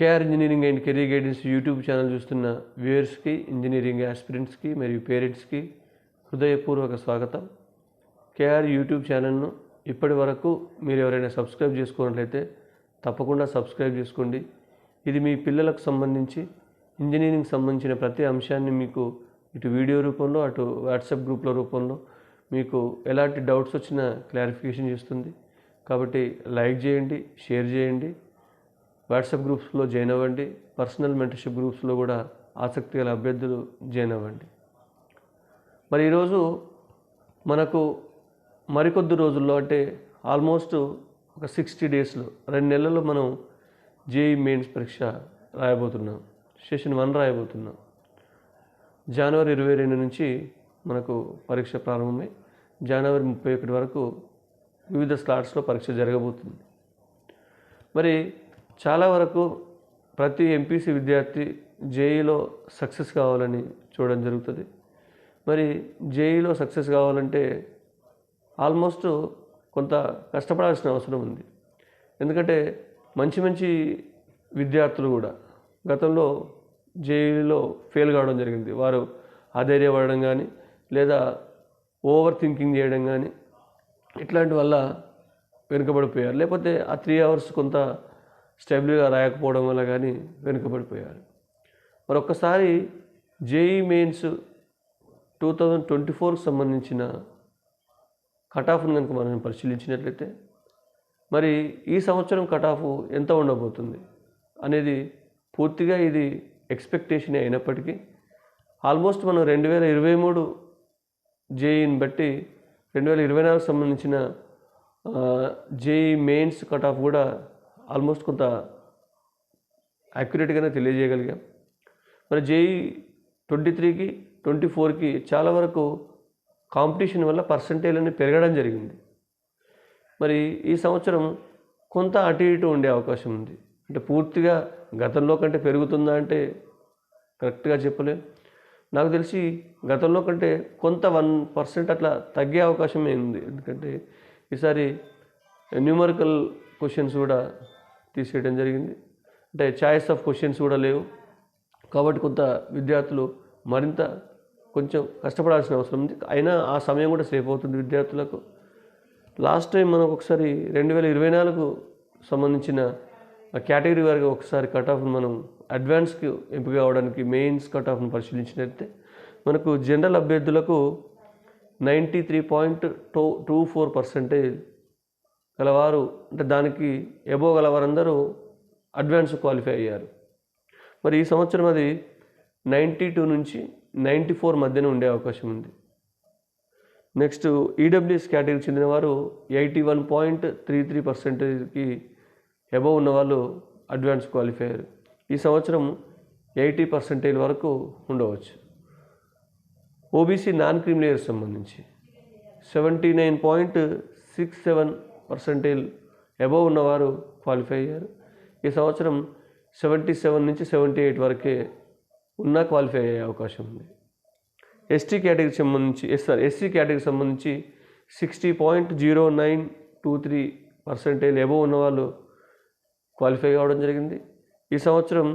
KR engineering and career guidance YouTube channel చూస్తున్న వ్యూయర్స్కి engineering ఆస్పిరెంట్స్కి మరియు పేరెంట్స్కి హృదయపూర్వక స్వాగతం. కేఆర్ యూట్యూబ్ ఛానల్ను ఇప్పటి వరకు మీరు ఎవరైనా సబ్స్క్రైబ్ చేసుకున్నట్లయితే తప్పకుండా సబ్స్క్రైబ్ చేసుకోండి. ఇది మీ పిల్లలకు సంబంధించి ఇంజనీరింగ్ సంబంధించిన ప్రతి అంశాన్ని మీకు ఇటు వీడియో రూపంలో అటు వాట్సాప్ గ్రూప్ల రూపంలో మీకు ఎలాంటి డౌట్స్ వచ్చినా క్లారిఫికేషన్ చేస్తుంది. కాబట్టి లైక్ చేయండి షేర్ చేయండి. వాట్సాప్ గ్రూప్స్లో జాయిన్ అవ్వండి. పర్సనల్ మెంటర్షిప్ గ్రూప్స్లో కూడా ఆసక్తి గల అభ్యర్థులు జాయిన్ అవ్వండి. మరి ఈరోజు మనకు మరికొద్ది రోజుల్లో అంటే ఆల్మోస్ట్ ఒక సిక్స్టీ డేస్లో రెండు నెలల్లో మనం జేఈ మెయిన్స్ పరీక్ష రాయబోతున్నాం. Session one రాయబోతున్నాం. జనవరి ఇరవై రెండు నుంచి మనకు పరీక్ష ప్రారంభమై జనవరి ముప్పై ఒకటి వరకు వివిధ స్లాట్స్లో పరీక్ష జరగబోతుంది. మరి చాలా వరకు ప్రతి ఎంపీసీ విద్యార్థి జేఈలో సక్సెస్ కావాలని చూడడం జరుగుతుంది. మరి జేఈలో సక్సెస్ కావాలంటే ఆల్మోస్ట్ కొంత కష్టపడాల్సిన అవసరం ఉంది. ఎందుకంటే మంచి మంచి విద్యార్థులు కూడా గతంలో జేఈలో ఫెయిల్ కావడం జరిగింది. వారు అధైర్యపడడం కానీ లేదా ఓవర్ థింకింగ్ చేయడం కానీ ఇట్లాంటి వల్ల వెనుకబడిపోయారు. లేకపోతే ఆ త్రీ అవర్స్ కొంత స్టెబిల్గా రాయకపోవడం వల్ల కానీ వెనుకబడిపోయారు. మరొకసారి JEE Mains two thousand twenty ఫోర్కి సంబంధించిన కట్ ఆఫ్ను కనుక మనం పరిశీలించినట్లయితే మరి ఈ సంవత్సరం కట్ ఆఫ్ ఎంత ఉండబోతుంది అనేది పూర్తిగా ఇది ఎక్స్పెక్టేషన్ అయినప్పటికీ ఆల్మోస్ట్ మనం రెండు వేల ఇరవై మూడు జేఈని బట్టి రెండు వేల ఇరవై నాలుగు సంబంధించిన జేఈ మెయిన్స్ కట్ ఆఫ్ కూడా ఆల్మోస్ట్ కొంత యాక్యురేట్గానే తెలియజేయగలిగాం. మరి జేఈ ట్వంటీ త్రీకి ట్వంటీ ఫోర్కి చాలా వరకు కాంపిటీషన్ వల్ల పర్సంటేజ్ అనేది పెరగడం జరిగింది. మరి ఈ సంవత్సరం కొంత అటు ఇటు ఉండే అవకాశం ఉంది. అంటే పూర్తిగా గతంలో కంటే పెరుగుతుందా అంటే కరెక్ట్గా చెప్పలేం. నాకు తెలిసి గతంలో కంటే కొంత వన్ పర్సెంట్ అట్లా తగ్గే అవకాశమే ఉంది. ఎందుకంటే ఈసారి న్యూమరికల్ క్వశ్చన్స్ కూడా తీసేయడం జరిగింది. అంటే చాయిస్ ఆఫ్ క్వశ్చన్స్ కూడా లేవు. కాబట్టి కొంత విద్యార్థులు మరింత కొంచెం కష్టపడాల్సిన అవసరం ఉంది. అయినా ఆ సమయం కూడా సేఫ్ అవుతుంది విద్యార్థులకు. లాస్ట్ టైం మనం ఒకసారి రెండు వేల ఇరవై నాలుగు సంబంధించిన కేటగిరీ వారికి ఒకసారి కట్ ఆఫ్ను మనం అడ్వాన్స్కి ఎంపిక అవడానికి మెయిన్స్ కట్ ఆఫ్ను పరిశీలించినట్లయితే మనకు జనరల్ అభ్యర్థులకు ninety three point two two four percentage గలవారు అంటే దానికి ఎబో గలవారందరూ అడ్వాన్స్ క్వాలిఫై అయ్యారు. మరి ఈ సంవత్సరం అది నైంటీ టూ నుంచి నైంటీ ఫోర్ మధ్యన ఉండే అవకాశం ఉంది. నెక్స్ట్ ఈడబ్ల్యూఎస్ కేటగిరీకి చెందిన వారు eighty one point three three పర్సెంటేజ్కి above ఉన్న వాళ్ళు అడ్వాన్స్ క్వాలిఫై అయ్యారు. ఈ సంవత్సరం ఎయిటీ పర్సెంటేజ్ వరకు ఉండవచ్చు. ఓబీసీ నాన్ క్రిమిలేయర్ సంబంధించి seventy nine point six seven percentage above ఉన్నవారు క్వాలిఫై అయ్యారు. ఈ సంవత్సరం సెవెంటీ సెవెన్ నుంచి సెవెంటీ ఎయిట్ వరకే ఉన్న క్వాలిఫై అయ్యే అవకాశం ఉంది. ఎస్టీ కేటగిరీకి సంబంధించి ఎస్ సార్ ఎస్సీ కేటగిరీకి సంబంధించి sixty point zero nine two three percentage above ఉన్నవాళ్ళు క్వాలిఫై కావడం జరిగింది. ఈ సంవత్సరం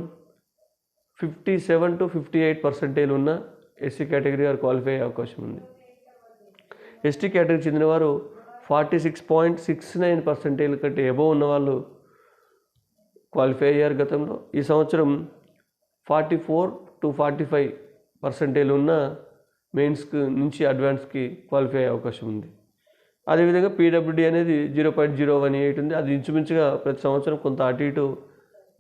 fifty seven to fifty eight percentage ఉన్న ఎస్సీ కేటగిరీ వారు క్వాలిఫై అయ్యే అవకాశం ఉంది. ఎస్టీ కేటగిరీకి చెందిన వారు forty six point six nine percentage కంటే ఎబో ఉన్న వాళ్ళు క్వాలిఫై అయ్యారు గతంలో. ఈ సంవత్సరం forty four to forty five percentage ఉన్న మెయిన్స్కి నుంచి అడ్వాన్స్కి క్వాలిఫై అయ్యే అవకాశం ఉంది. అదేవిధంగా పీడబ్ల్యూడి అనేది zero point zero one eight ఉంది. అది ఇంచుమించుగా ప్రతి సంవత్సరం కొంత అటు ఇటు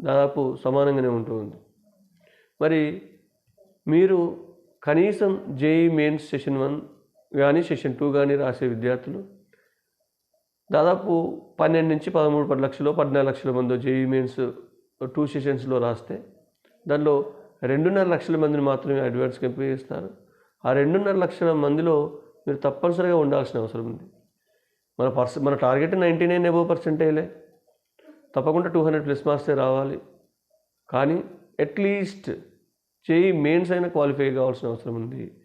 దాదాపు సమానంగానే ఉంటుంది మరి మీరు కనీసం జేఈ మెయిన్స్ సెషన్ వన్ కానీ సెషన్ టూ కానీ రాసే విద్యార్థులు దాదాపు పన్నెండు నుంచి పదమూడు పది లక్షలు పద్నాలుగు లక్షల మంది జేఈ మెయిన్స్ టూ సెషన్స్లో రాస్తే దానిలో రెండున్నర లక్షల మందిని మాత్రమే అడ్వాన్స్కి ఎంపిక చేస్తారు. ఆ రెండున్నర లక్షల మందిలో మీరు తప్పనిసరిగా ఉండాల్సిన అవసరం ఉంది. మన పర్స మన టార్గెట్ నైంటీ నైన్ ఎబో పర్సెంటేలే తప్పకుండా టూ హండ్రెడ్ ప్లస్ మార్క్సే రావాలి. కానీ అట్లీస్ట్ చేయి మెయిన్స్ అయినా క్వాలిఫై కావాల్సిన అవసరం ఉంది.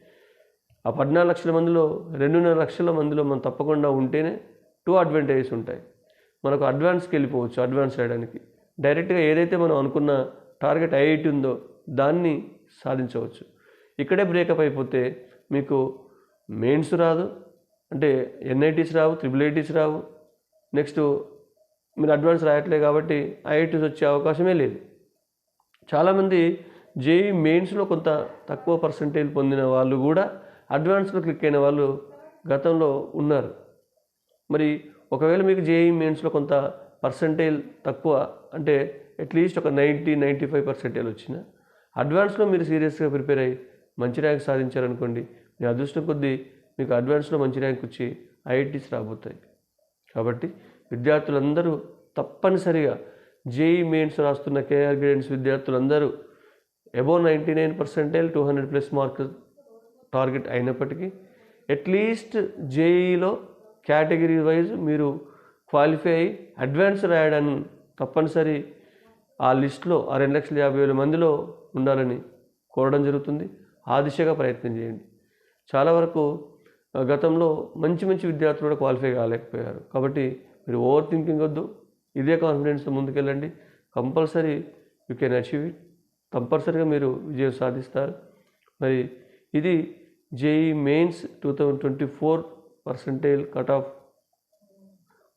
ఆ పద్నాలుగు లక్షల మందిలో రెండున్నర లక్షల మందిలో మనం తప్పకుండా ఉంటేనే టూ అడ్వాంటేజెస్ ఉంటాయి. మనకు అడ్వాన్స్కి వెళ్ళిపోవచ్చు అడ్వాన్స్ చేయడానికి. డైరెక్ట్గా ఏదైతే మనం అనుకున్న టార్గెట్ ఐఐటి ఉందో దాన్ని సాధించవచ్చు. ఇక్కడే బ్రేకప్ అయిపోతే మీకు మెయిన్స్ రాదు అంటే ఎన్ఐటీస్ రావు త్రిబుల్ ఐటీస్ రావు. నెక్స్ట్ మీరు అడ్వాన్స్ రాయట్లేదు కాబట్టి ఐఐటీస్ వచ్చే అవకాశమే లేదు. చాలామంది జేఈ మెయిన్స్లో కొంత తక్కువ పర్సంటేజ్ పొందిన వాళ్ళు కూడా అడ్వాన్స్లో క్లిక్ అయిన వాళ్ళు గతంలో ఉన్నారు. మరి ఒకవేళ మీకు జేఈ మెయిన్స్లో కొంత పర్సంటేజ్ తక్కువ అంటే అట్లీస్ట్ ఒక నైంటీ నైంటీ ఫైవ్ పర్సెంటేజ్ వచ్చిన అడ్వాన్స్లో మీరు సీరియస్గా ప్రిపేర్ అయ్యి మంచి ర్యాంక్ సాధించారనుకోండి మీ అదృష్టం కొద్దీ మీకు అడ్వాన్స్లో మంచి ర్యాంక్ వచ్చి ఐఐటీస్ రాబోతాయి. కాబట్టి విద్యార్థులందరూ తప్పనిసరిగా జేఈ మెయిన్స్ రాస్తున్న కేఆర్ గ్రేడెన్స్ విద్యార్థులందరూ above ninety nine percentage two hundred plus mark target అయినప్పటికీ అట్లీస్ట్ జేఈలో కేటగిరీ వైజ్ మీరు క్వాలిఫై అయ్యి అడ్వాన్స్ రాయడాన్ని తప్పనిసరి ఆ లిస్ట్లో ఆ రెండు లక్షల యాభై వేల మందిలో ఉండాలని కోరడం జరుగుతుంది. ఆ దిశగా ప్రయత్నం చేయండి. చాలా వరకు గతంలో మంచి మంచి విద్యార్థులు కూడా క్వాలిఫై కాలేకపోయారు. కాబట్టి మీరు ఓవర్ థింకింగ్ వద్దు. ఇదే కాన్ఫిడెన్స్తో ముందుకెళ్ళండి. Compulsory you can achieve it. కంపల్సరీగా మీరు విజయం సాధిస్తారు. మరి ఇది JEE mains two thousand twenty four percentage cut off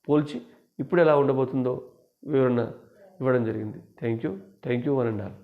పోల్చి ఇప్పుడు ఎలా ఉండబోతుందో వివరణ ఇవ్వడం జరిగింది. Thank you thank you one and all